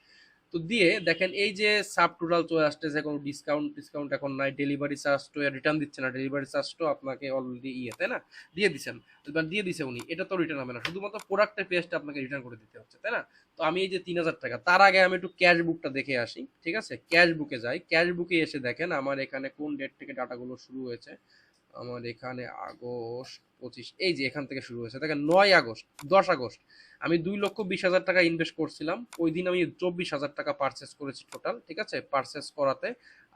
তো দিয়ে দেখেন এই যে সাব টোটাল চলে আসতেছে, কোনো ডিসকাউন্ট ডিসকাউন্ট এখন নাই ডেলিভারি চার্জ তো রিটার্ন দিচ্ছে না ডেলিভারি চার্জ তো আপনাকে অলরেডি ইয়ে তাই না? দিয়ে দিচ্ছেন এবার দিয়ে দিছে উনি, এটা তো রিটার্ন হবে না, শুধুমাত্র প্রোডাক্টের পেজটা আপনাকে রিটার্ন করে দিতে হচ্ছে, তাই না? তো আমি এই যে তিন হাজার টাকা, তার আগে আমি একটু ক্যাশ বুকটা দেখে আসি, ঠিক আছে? ক্যাশ বুকে যাই ক্যাশ বুকে এসে দেখেন আমার এখানে কোন ডেট থেকে ডাটাগুলো শুরু হয়েছে, আমার এখানে আগস্ট পঁচিশ, এই যে এখান থেকে শুরু হয়েছে, দেখেন নয় আগস্ট, দশ আগস্ট আমি দুই লক্ষ বিশ হাজার টাকা ইনভেস্ট করছিলাম। ওই দিন আমি চব্বিশ হাজার টাকা পারচেস করেছি টোটাল ঠিক আছে? পারচেস করাতে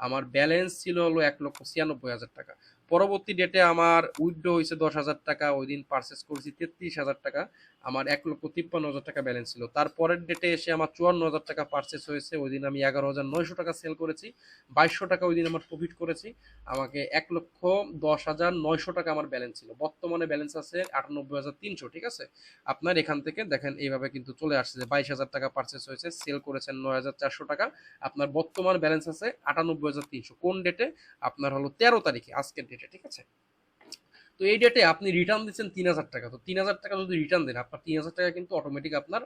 আমার ব্যালেন্স ছিল হলো এক লক্ষ ছিয়ানব্বই হাজার টাকা। পরবর্তী ডেটে আমার উইথড্র হয়েছে দশ হাজার টাকা ওই দিন পারচেস করেছি তেত্রিশ হাজার টাকা, আমার এক লক্ষ তিপ্পান্ন হাজার টাকা ব্যালেন্স ছিল। তারপরের ডেটে এসে আমার চুয়ান্ন হাজার টাকা পারচেস হয়েছে ওই দিন আমি এগারো হাজার নয়শো টাকা সেল করেছি, বাইশশো টাকা ওই দিন আমার প্রফিট করেছি, আমাকে এক লক্ষ দশ হাজার নয়শো টাকা আমার ব্যালেন্স ছিল। বর্তমানে ব্যালেন্স আছে আটানব্বই হাজার তিনশো, ঠিক আছে? আপনার এখান থেকে দেখেন এইভাবে কিন্তু চলে আসছে যে বাইশ হাজার টাকা পারচেস হয়েছে সেল করেছেন নয় হাজার চারশো টাকা, আপনার বর্তমান ব্যালেন্স আছে আটানব্বই হাজার তিনশো। কোন ডেটে আপনার হলো তেরো তারিখে, আজকের ডেটে ঠিক আছে? তো এই ডেটে আপনি রিটার্ন দিচ্ছেন তিন হাজার টাকা। তো তিন হাজার টাকা যদি রিটার্ন দেন, আপনার তিন হাজার টাকা কিন্তু অটোমেটিক আপনার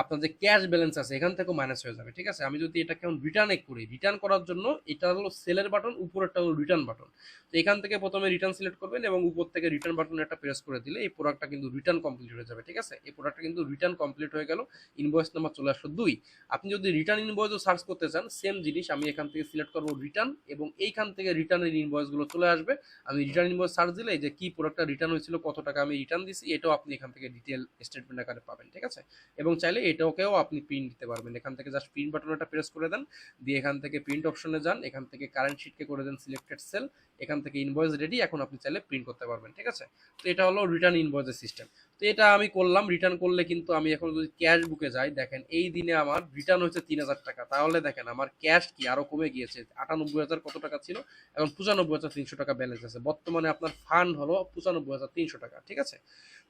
আপনার যে ক্যাশ ব্যালেন্স আছে, এখান থেকেও মাইনাস হয়ে যাবে, ঠিক আছে? আমি যদি এটা কেমন রিটার্নে করি রিটার্ন করার জন্য এটা হলো সেলের বাটন উপরেরটা হলো রিটার্ন বাটন তো এখান থেকে প্রথমে রিটার্ন সিলেক্ট করবেন এবং উপর থেকে রিটার্ন বাটন একটা প্রেস করে দিলে এই প্রোডাক্টটা কিন্তু রিটার্ন কমপ্লিট হয়ে যাবে, ঠিক আছে? এই প্রোডাক্টটা কিন্তু রিটার্ন কমপ্লিট হয়ে গেল ইনভয়েস নাম্বার চলে আসলো দুই। আপনি যদি রিটার্ন ইনভয়েসও সার্চ করতে চান সেম জিনিস আমি এখান থেকে সিলেক্ট করব রিটার্ন এবং এইখান থেকে রিটার্নের ইনভয়েসগুলো চলে আসবে। আমি রিটার্ন ইনভয়েস সার্চ দিলে যে কি প্রোডাক্টটা রিটার্ন হয়েছিল, কত টাকা আমি রিটার্ন দিছি, এটাও আপনি এখান থেকে ডিটেল স্টেটমেন্ট আকারে পাবেন, ঠিক আছে? এবং চাইলে এটাকেও আপনি প্রিন্ট দিতে পারবেন। এখান থেকে জাস্ট প্রিন্ট বাটনটা প্রেস করে দেন, দিয়ে এখান থেকে প্রিন্ট অপশনে যান, এখান থেকে কারেন্ট শিটকে করে দেন সিলেক্টেড সেল এখান থেকে ইনভয়েস রেডি এখন আপনি চাইলে প্রিন্ট করতে পারবেন, ঠিক আছে? তো এটা হলো রিটার্ন ইনভয়েসের সিস্টেম তো এটা আমি করলাম রিটার্ন করলে কিন্তু আমি এখন যদি ক্যাশ বুকে যাই, দেখেন এই দিনে আমার রিটার্ন হচ্ছে তিন হাজার টাকা। তাহলে দেখেন আমার ক্যাশ কি আরও কমে গিয়েছে, আটানব্বই হাজার কত টাকা ছিল? এখন পঁচানব্বই হাজার তিনশো টাকা ব্যালেন্স আছে। বর্তমানে আপনার ফান্ড হলো পঁচানব্বই হাজার তিনশো টাকা, ঠিক আছে?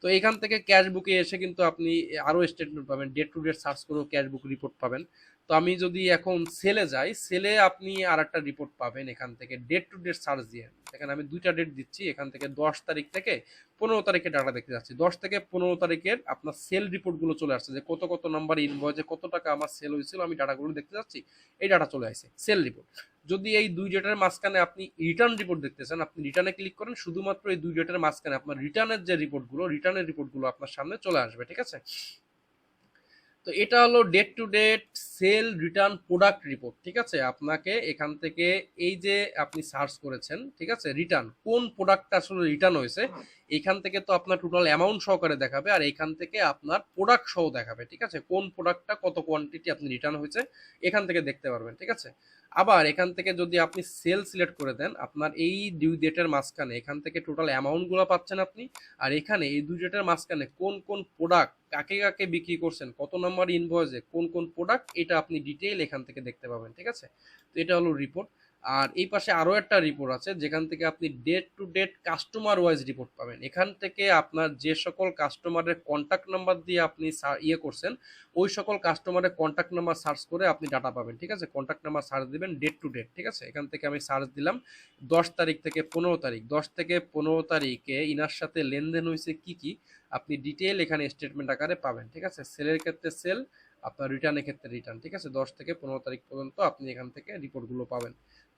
তো এখান থেকে ক্যাশ বুকে এসে কিন্তু আপনি আরও স্টেটমেন্ট পাবেন ডেট টু ডেট সার্চ করেও ক্যাশ বুক রিপোর্ট পাবেন। তো আমি যদি এখন সেলে যাই সেলে আপনি আর একটা রিপোর্ট পাবেন এখান থেকে ডেট টু ডেট সার্চ দিয়ে। এখানে আমি দুইটা ডেট দিচ্ছি, এখান থেকে দশ তারিখ থেকে পনেরো তারিখে ডাটা দেখতে যাচ্ছি। দশ থেকে পনেরো তারিখের আপনার সেল রিপোর্টগুলো চলে আসছে, যে কত কত নাম্বার ইনভয়েসে কত টাকা আমার সেল হয়েছিল, আমি ডাটাগুলো দেখতে যাচ্ছি, এই ডাটা চলে আসছে সেল রিপোর্ট যদি এই দুই ডেটের মাঝখানে আপনি রিটার্ন রিপোর্ট দেখতে চান, আপনি রিটার্নে ক্লিক করেন, শুধুমাত্র এই দুই ডেটের মাঝখানে আপনার রিটার্নের যে রিপোর্টগুলো রিটার্নের রিপোর্টগুলো আপনার সামনে চলে আসবে, ঠিক আছে? তো এটা হলো date to date sale return product report ঠিক আছে? আপনাকে এখান থেকে এই যে আপনি সার্চ করেছেন, ঠিক আছে? রিটার্ন কোন প্রোডাক্টটা আসলে রিটার্ন হয়েছে? এখান থেকে তো আপনার টোটাল অ্যামাউন্ট সহকারে দেখাবে আর এখান থেকে আপনার প্রোডাক্ট সহ দেখাবে, ঠিক আছে? কোন প্রোডাক্টটা কত কোয়ান্টিটি আপনি রিটার্ন হয়েছে এখান থেকে দেখতে পারবেন, ঠিক আছে? আবার এখান থেকে যদি আপনি সেল সিলেক্ট করে দেন, আপনার এই ডিউ ডেটের মাঝখানে এখান থেকে টোটাল অ্যামাউন্টগুলো পাচ্ছেন আপনি, আর এখানে এই দুই ডেটের মাঝখানে কোন কোন প্রোডাক্ট কাকে কাকে বিক্রি করছেন, কত নাম্বার ইনভয়েসে কোন কোন প্রোডাক্ট এটা আপনি ডিটেইল এখান থেকে দেখতে পাবেন, ঠিক আছে? তো এটা হলো রিপোর্ট আর এই পাশে আরও একটা রিপোর্ট আছে, যেখান থেকে আপনি date to date customer wise report পাবেন। এখান থেকে আপনার যে সকল কাস্টমারের কন্ট্যাক্ট নাম্বার দিয়ে আপনি ইয়ে করছেন, ওই সকল কাস্টমারের কন্ট্যাক্ট নাম্বার সার্চ করে আপনি ডাটা পাবেন, ঠিক আছে? কন্ট্যাক্ট নাম্বার সার্চ দিবেন ডেট টু ডেট ঠিক আছে? এখান থেকে আমি সার্চ দিলাম, দশ তারিখ থেকে পনেরো তারিখ। দশ থেকে পনেরো তারিখে ইনার সাথে লেনদেন হয়েছে কি কি? আপনি ডিটেল এখানে স্টেটমেন্ট আকারে পাবেন, ঠিক আছে? সেলের ক্ষেত্রে সেল আপনার রিটার্নের ক্ষেত্রে রিটার্ন ঠিক আছে? দশ থেকে পনেরো তারিখ পর্যন্ত আপনি এখান থেকে রিপোর্টগুলো পাবেন।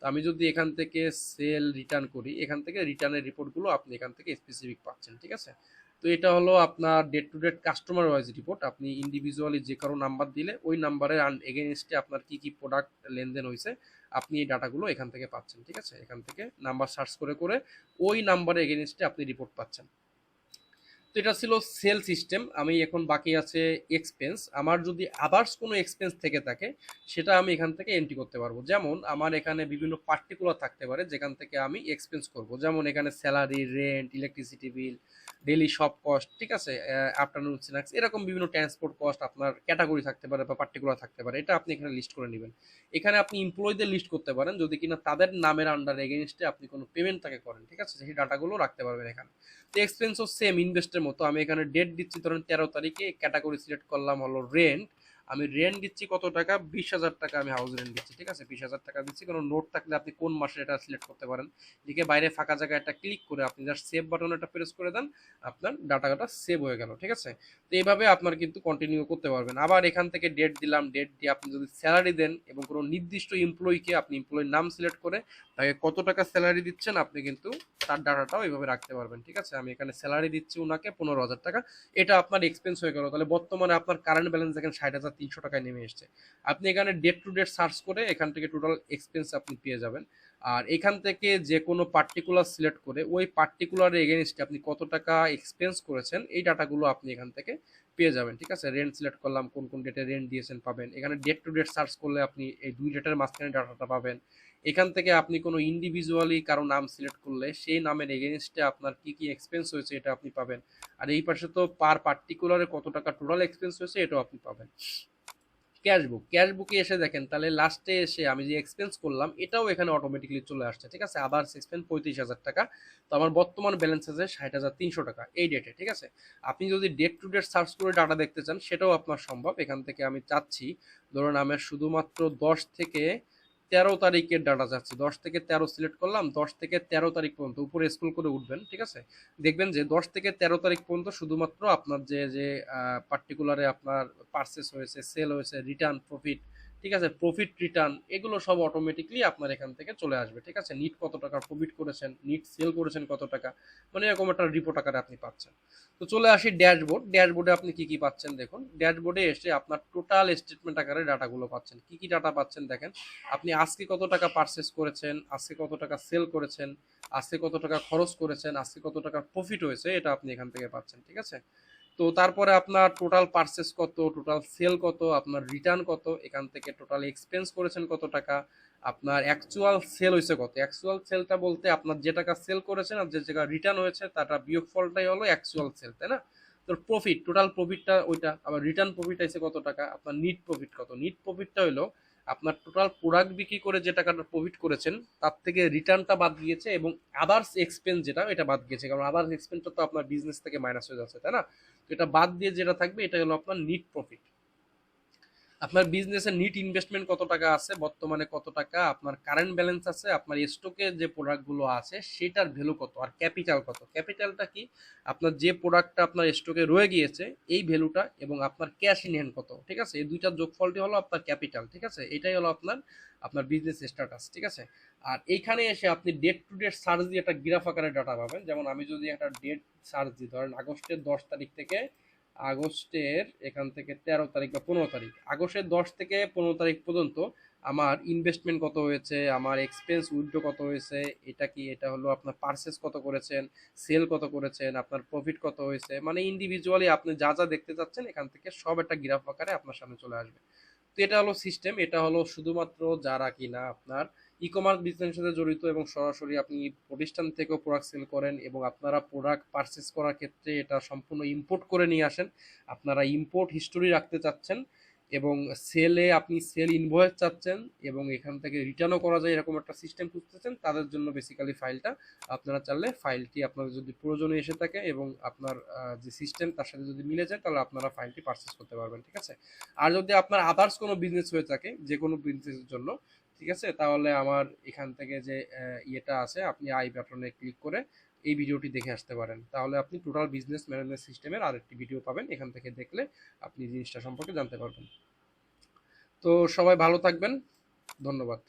আমি যদি এখান থেকে সেল রিটার্ন করি, এখান থেকে রিটার্নের রিপোর্টগুলো আপনি এখান থেকে স্পেসিফিক পাচ্ছেন, ঠিক আছে? তো এটা হলো আপনার date to date customer wise report আপনি ইন্ডিভিজুয়ালি যে কারও নাম্বার দিলে, ওই নাম্বারের এগেনস্টে আপনার কি কি প্রোডাক্ট লেনদেন হয়েছে আপনি এই ডাটাগুলো এখান থেকে পাচ্ছেন, ঠিক আছে? এখান থেকে নাম্বার সার্চ করে করে ওই নাম্বারের এগেনস্টে আপনি রিপোর্ট পাচ্ছেন। তো এটা ছিল সেল সিস্টেম। আমি এখন বাকি আছে এক্সপেন্স। আমার যদি আদার্স কোনো এক্সপেন্স থেকে থাকে, সেটা আমি এখান থেকে এন্ট্রি করতে পারব। যেমন আমার এখানে বিভিন্ন পার্টিকুলার থাকতে পারে, যেখান থেকে আমি এক্সপেন্স করব। যেমন এখানে salary rent electricity bill daily shop cost ঠিক আছে? আফটারনুন স্ন্যাক্স এরকম বিভিন্ন ট্রান্সপোর্ট কস্ট আপনার ক্যাটাগরি থাকতে পারে বা পার্টিকুলার থাকতে পারে। এটা আপনি এখানে লিস্ট করে নেবেন। এখানে আপনি এমপ্লয়ীদের লিস্ট করতে পারেন। যদি কিনা তাদের নামের আন্ডার এগেনস্টে আপনি কোনো পেমেন্ট তাকে করেন, ঠিক আছে? সেই ডাটাগুলো রাখতে পারবেন এখানে। তো এক্সপেন্সও সেম ইনভেস্টের মতো আমি এখানে ডেট দিচ্ছি, ধরেন তেরো তারিখে ক্যাটাগরি সিলেক্ট করলাম হলো রেন্ট আমি রেন্ট দিচ্ছি কত টাকা? বিশ হাজার টাকা আমি হাউস রেন্ট দিচ্ছি, ঠিক আছে? বিশ হাজার টাকা দিচ্ছি। কোনো নোট থাকলে আপনি কোন মাসে এটা সিলেক্ট করতে পারেন? দিকে বাইরে ফাঁকা জায়গায় একটা ক্লিক করে আপনি জাস্ট সেভ বাটন একটা প্রেস করে দেন, আপনার ডাটাটা সেভ হয়ে গেল, ঠিক আছে? তো এইভাবে আপনার কিন্তু কন্টিনিউ করতে পারবেন। আবার এখান থেকে ডেট দিলাম ডেট দিয়ে আপনি যদি স্যালারি দেন এবং কোনো নির্দিষ্ট এমপ্লয়িকে আপনি এমপ্লয়ির নাম সিলেক্ট করে তাকে কত টাকা স্যালারি দিচ্ছেন, আপনি কিন্তু তার ডাটাটাও এইভাবে রাখতে পারবেন, ঠিক আছে? আমি এখানে স্যালারি দিচ্ছি ওনাকে পনেরো হাজার টাকা। এটা আপনার এক্সপেন্স হয়ে গেল। তাহলে বর্তমানে আপনার কারেন্ট ব্যালেন্স দেখেন ষাট হাজার তিনশো টাকায় নেমে এসছে। আপনি এখানে ডেট টু ডেট সার্চ করে এখান থেকে টোটাল এক্সপেন্স আপনি পেয়ে যাবেন। আর এখান থেকে যে কোনো পার্টিকুলার সিলেক্ট করে ওই পার্টিকুলার এগেনস্টে আপনি কত টাকা এক্সপেন্স করেছেন, এই ডাটাগুলো আপনি এখান থেকে পেয়ে যাবেন, ঠিক আছে? রেন্ট সিলেক্ট করলাম, কোন কোন ডেটে রেন্ট দিয়েছেন পাবেন। এখানে ডেট টু ডেট সার্চ করলে আপনি এই দুই ডেটের মাঝখানে ডাটাটা পাবেন। এখান থেকে আপনি কোনো ইন্ডিভিজুয়ালি কারও নাম সিলেক্ট করলে সেই নামের এগেনস্টে আপনার কি কি এক্সপেন্স হয়েছে এটা আপনি পাবেন। আর এই পাশে তো পার পার্টিকুলারে কত টাকা টোটাল এক্সপেন্স হয়েছে এটাও আপনি পাবেন। ক্যাশবুক ক্যাশবুকে এসে দেখেন, তাহলে লাস্টে এসে আমি যে এক্সপেন্স করলাম, এটাও এখানে অটোমেটিকলি চলে আসছে, ঠিক আছে? আবার এক্সপেন্স পঁয়ত্রিশ হাজার টাকা। তো আমার বর্তমান ব্যালেন্স আছে ষাট হাজার তিনশো টাকা, এই ডেটে ঠিক আছে? আপনি যদি ডেট টু ডেট সার্চ করে ডাটা দেখতে চান, সেটাও আপনার সম্ভব। এখান থেকে আমি চাচ্ছি, ধরুন আমার শুধুমাত্র দশ থেকে তেরো তারিখের ডাটা চাচ্ছি দশ থেকে তেরো সিলেক্ট করলাম, দশ থেকে তেরো তারিখ পর্যন্ত উপরে স্কুল করে উঠবেন, ঠিক আছে? দেখবেন যে দশ থেকে তেরো তারিখ পর্যন্ত শুধুমাত্র আপনার যে যে পার্টিকুলারে আপনার পার্সেস হয়েছে সেল হয়েছে রিটার্ন প্রফিট ঠিক আছে? প্রফিট রিটার্ন এগুলো সব অটোমেটিকলি আপনার এখান থেকে চলে আসবে, ঠিক আছে? নিট কত টাকা প্রফিট করেছেন? নিট সেল করেছেন কত টাকা? মানে এরকম একটা রিপোর্ট আকারে আপনি পাচ্ছেন। তো চলে আসি ড্যাশবোর্ড ড্যাশবোর্ডে আপনি কি কি পাচ্ছেন দেখুন? ড্যাশবোর্ডে এসে আপনার টোটাল স্টেটমেন্ট আকারে ডাটাগুলো পাচ্ছেন। কি কি ডাটা পাচ্ছেন দেখেন? আপনি আজকে কত টাকা পারচেস করেছেন? আজকে কত টাকা সেল করেছেন? আজকে কত টাকা খরচ করেছেন? আজকে কত টাকা প্রফিট হয়েছে? এটা আপনি এখান থেকে পাচ্ছেন, ঠিক আছে? তো তারপরে আপনার টোটাল পারচেস কত টোটাল সেল কত, আপনার রিটার্ন কত, এখান থেকে টোটাল এক্সপেন্স করেছেন কত টাকা, আপনার অ্যাকচুয়াল সেল হয়েছে কত? অ্যাকচুয়াল সেলটা বলতে আপনার যে টাকা সেল করেছেন আর যে টাকা রিটার্ন হয়েছে তাটা বিয়োগ ফলটাই হলো অ্যাকচুয়াল সেল তাই না? তো প্রফিট টোটাল প্রফিটটা ওইটা, আবার রিটার্ন প্রফিট আছে কত টাকা, আপনার নিট প্রফিট কত? নিট প্রফিটটা হলো আপনার টোটাল প্রোডাক্ট বিক্রি করে যে টাকাটা প্রফিট করেছেন, তার থেকে রিটার্নটা বাদ গিয়েছে এবং আদার্স এক্সপেন্স যেটা, এটা বাদ গিয়েছে। কারণ আদার্স এক্সপেন্সটা তো আপনার বিজনেস থেকে মাইনাস হয়ে যাচ্ছে, তাই না? তো এটা বাদ দিয়ে যেটা থাকবে, এটা হলো আপনার নিট প্রফিট আপনার বিজনেসের নিট ইনভেস্টমেন্ট কত টাকা আছে, বর্তমানে কত টাকা, আপনার কারেন্ট ব্যালেন্স আছে, আপনার স্টকে যে প্রোডাক্টগুলো আছে, সেটার ভ্যালু কত, আর ক্যাপিটাল কত? ক্যাপিটালটা কি? আপনার যে প্রোডাক্টটা আপনার স্টকে রয়ে গিয়েছে, এই ভ্যালুটা এবং আপনার ক্যাশ ইন হ্যান্ড কত? ঠিক আছে? এই দুইটার যোগফলটি হলো আপনার ক্যাপিটাল ঠিক আছে? এটাই হলো আপনার আপনার বিজনেস স্ট্যাটাস ঠিক আছে? আর এইখানে এসে আপনি ডেট টু ডেট সার্চ দিয়ে একটা গ্রাফ আকারে ডাটা পাবেন। যেমন আমি যদি একটা ডেট সার্চ দিই, ধরেন আগস্টের দশ তারিখ থেকে আগস্টের এখান থেকে তেরো তারিখ বা পনেরো তারিখ। আগস্টের দশ থেকে পনেরো তারিখ পর্যন্ত আমার ইনভেস্টমেন্ট কত হয়েছে, আমার এক্সপেন্স উইথড্র কত হয়েছে, এটা কি, এটা হলো আপনার পার্সেস কত করেছেন সেল কত করেছেন, আপনার প্রফিট কত হয়েছে মানে ইন্ডিভিজুয়ালি আপনি যা যা দেখতে চাচ্ছেন, এখান থেকে সব একটা গ্রাফ আকারে আপনার সামনে চলে আসবে। তো এটা হলো সিস্টেম এটা হলো শুধুমাত্র যারা কিনা আপনার ই কমার্স বিজনেসের সাথে জড়িত এবং সরাসরি আপনি প্রতিষ্ঠান থেকেও প্রোডাক্ট সেল করেন এবং আপনারা প্রোডাক্ট পারচেস করার ক্ষেত্রে এটা সম্পূর্ণ ইম্পোর্ট করে নিয়ে আসেন, আপনারা ইম্পোর্ট হিস্টোরি রাখতে চাচ্ছেন এবং সেলে আপনি সেল ইনভয়েস চাচ্ছেন এবং এখান থেকে রিটার্নও করা যায় এরকম একটা সিস্টেম খুঁজতেছেন, তাদের জন্য বেসিক্যালি ফাইলটা আপনারা চাইলে ফাইলটি আপনাদের যদি প্রয়োজনে এসে থাকে এবং আপনার যে সিস্টেম তার সাথে যদি মিলে যায় তাহলে আপনারা ফাইলটি পারচেস করতে পারবেন, ঠিক আছে? আর যদি আপনার আদার্স কোনো বিজনেস হয়ে থাকে যে কোনো বিজনেসের জন্য ঠিক আছে? তাহলে আমার এখান থেকে যে ইয়েটা আছে, আপনি আই ব্যাটনে ক্লিক করে এই ভিডিওটি দেখে আসতে পারেন। তাহলে আপনি টোটাল বিজনেস ম্যানেজমেন্ট সিস্টেমের আরেকটি ভিডিও পাবেন। এখান থেকে দেখলে আপনি জিনিসটা সম্পর্কে জানতে পারবেন। তো সবাই ভালো থাকবেন। ধন্যবাদ।